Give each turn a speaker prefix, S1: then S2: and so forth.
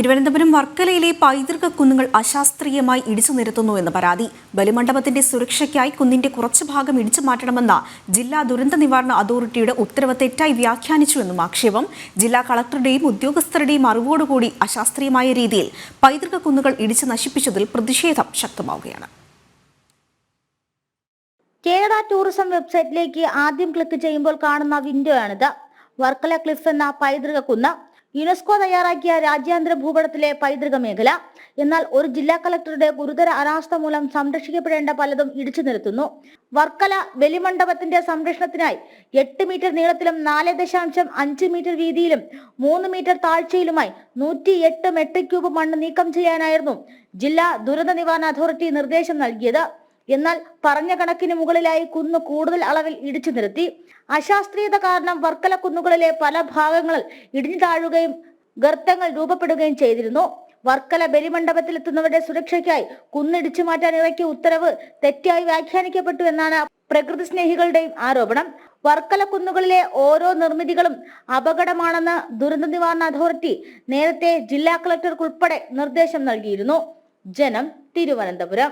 S1: തിരുവനന്തപുരം വർക്കലയിലെ പൈതൃക കുന്നുകൾ അശാസ്ത്രീയമായി ഇടിച്ചു നിരത്തുന്നുവെന്ന് പരാതി. ബലിമണ്ഡപത്തിന്റെ സുരക്ഷയ്ക്കായി കുന്നിന്റെ കുറച്ചു ഭാഗം ഇടിച്ചു മാറ്റണമെന്ന ജില്ലാ ദുരന്ത നിവാരണ അതോറിറ്റിയുടെ ഉത്തരവ് തെറ്റായി വ്യാഖ്യാനിച്ചുവെന്നും ആക്ഷേപം. ജില്ലാ കളക്ടറുടെയും ഉദ്യോഗസ്ഥരുടെയും അറിവോടുകൂടി അശാസ്ത്രീയമായ രീതിയിൽ പൈതൃക കുന്നുകൾ ഇടിച്ചു നശിപ്പിച്ചതിൽ പ്രതിഷേധം ശക്തമാവുകയാണ്.
S2: കേരള ടൂറിസം വെബ്സൈറ്റിലേക്ക് ആദ്യം ക്ലിക്ക് ചെയ്യുമ്പോൾ കാണുന്ന വിൻഡോ ആണിത്. വർക്കല ക്ലിഫ് എന്ന പൈതൃക കുന്ന് യുനെസ്കോ തയ്യാറാക്കിയ രാജ്യാന്തര ഭൂപടത്തിലെ പൈതൃക മേഖല. എന്നാൽ ഒരു ജില്ലാ കളക്ടറുടെ ഗുരുതര അനാസ്ഥ മൂലം സംരക്ഷിക്കപ്പെടേണ്ട പലതും ഇടിച്ചു നിരത്തുന്നു. വർക്കല വെലിമണ്ഡപത്തിന്റെ സംരക്ഷണത്തിനായി എട്ട് മീറ്റർ നീളത്തിലും നാല് ദശാംശം അഞ്ച് മീറ്റർ വീതിയിലും മൂന്ന് മീറ്റർ താഴ്ചയിലുമായി നൂറ്റി എട്ട് മെട്രിക് ക്യൂബ് മണ്ണ് നീക്കം ചെയ്യാനായിരുന്നു ജില്ലാ ദുരന്ത നിവാരണ അതോറിറ്റി നിർദ്ദേശം നൽകിയത്. എന്നാൽ പറഞ്ഞ കണക്കിന് മുകളിലായി കുന്ന് കൂടുതൽ അളവിൽ ഇടിച്ചു നിരത്തി. അശാസ്ത്രീയത കാരണം വർക്കല കുന്നുകളിലെ പല ഭാഗങ്ങളിൽ ഇടിഞ്ഞു താഴുകയും ഗർത്തങ്ങൾ രൂപപ്പെടുകയും ചെയ്തിരുന്നു. വർക്കല ബലിമണ്ഡപത്തിലെത്തുന്നവരുടെ സുരക്ഷയ്ക്കായി കുന്നിടിച്ചു മാറ്റാൻ ഇറക്കിയ ഉത്തരവ് തെറ്റായി വ്യാഖ്യാനിക്കപ്പെട്ടു എന്നാണ് പ്രകൃതി സ്നേഹികളുടെയും ആരോപണം. വർക്കല കുന്നുകളിലെ ഓരോ നിർമ്മിതികളും അപകടമാണെന്ന് ദുരന്ത നിവാരണ അതോറിറ്റി നേരത്തെ ജില്ലാ കളക്ടർക്കുൾപ്പെടെ നിർദ്ദേശം നൽകിയിരുന്നു. ജനം തിരുവനന്തപുരം.